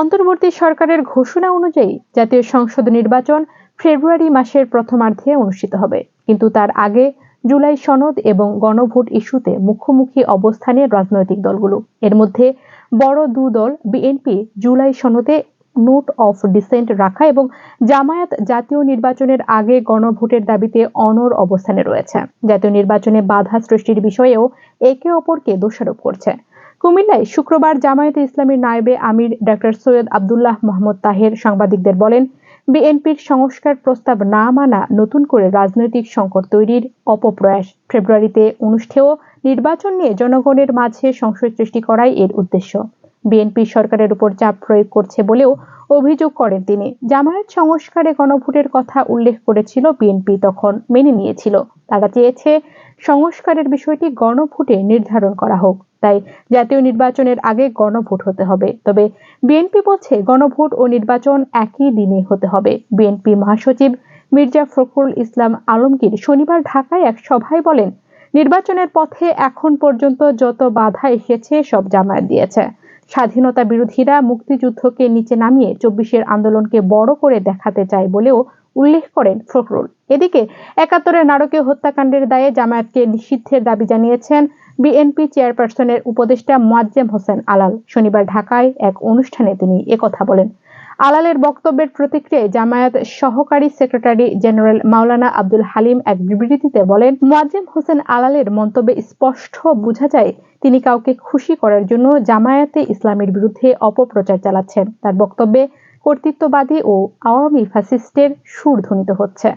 অন্তর্বর্তী সরকারের ঘোষণা অনুযায়ী জাতীয় সংসদ নির্বাচন ফেব্রুয়ারি মাসের প্রথমার্ধে অনুষ্ঠিত হবে। কিন্তু তার আগে জুলাই সনদ এবং গণভোট ইস্যুতে মুখোমুখি অবস্থানে রাজনৈতিক দলগুলো। এর মধ্যে বড় দু দল, বিএনপি, জুলাই সনদে নোট অফ ডিসেন্ট রাখা এবং জামায়াত জাতীয় নির্বাচনের আগে গণভোটের দাবিতে অনর অবস্থানে রয়েছে। জাতীয় নির্বাচনে বাধা সৃষ্টির বিষয়েও একে অপরকে দোষারোপ করছে। কুমিল্লায় শুক্রবার জামায়াতে ইসলামীর নায়েবে আমির ডক্টর সৈয়দ আবদুল্লাহ মোহাম্মদ তাহের সাংবাদিকদের বলেন, বিএনপির সংস্কার প্রস্তাব না মানা নতুন করে রাজনৈতিক সংকট তৈরির অপপ্রয়াস। ফেব্রুয়ারিতে অনুষ্ঠেয় নির্বাচন নিয়ে জনগণের মাঝে সংশয় সৃষ্টি করাই এর উদ্দেশ্য। বিএনপি সরকারের উপর চাপ প্রয়োগ করছে বলেও অভিযোগ করেন তিনি। জামায়াত সংস্কারে গণভোটের কথা উল্লেখ করেছিল বিএনপি তখন, মেনে নিয়েছিল। তারা চেয়েছে সংস্কারের বিষয়টি গণভোটে নির্ধারণ করা হোক। তাই জাতীয় নির্বাচনের আগে গণভোট হতে হবে। তবে বিএনপি বলছে গণভোট ও নির্বাচন একই দিনে হতে হবে। বিএনপি মহাসচিব মির্জা ফখরুল ইসলাম আলমগীর শনিবার ঢাকায় এক সভায় বলেন, নির্বাচনের পথে এখন পর্যন্ত যত বাধা এসেছে সব জামায়াত দিয়েছে। স্বাধীনতা বিরোধীরা মুক্তিযুদ্ধকে নিচে নামিয়ে চব্বিশের আন্দোলনকে বড় করে দেখাতে চায় বলেও উল্লেখ করেন ফখরুল। এদিকে একাত্তরের নারকীয় হত্যাকাণ্ডের দায়ে জামায়াতকে নিষিদ্ধের দাবি জানিয়েছেন বিএনপি চেয়ারপারসনের উপদেষ্টা মোয়াজ্জেম হোসেন আলাল। শনিবার ঢাকায় এক অনুষ্ঠানে তিনি একথা বলেন। আলালের বক্তব্যের প্রতিক্রিয়ায় জামায়াত সহকারী সেক্রেটারি জেনারেল মাওলানা আব্দুল হালিম এক বিবৃতিতে বলেন, মোয়াজ্জেম হোসেন আলালের মন্তব্যে স্পষ্ট বোঝা যায় তিনি কাউকে খুশি করার জন্য জামায়াতে ইসলামের বিরুদ্ধে অপপ্রচার চালাচ্ছেন। তার বক্তব্যে কর্তৃত্ববাদী ও আওয়ামী ফ্যাসিস্টের সুর ধ্বনিত হচ্ছে।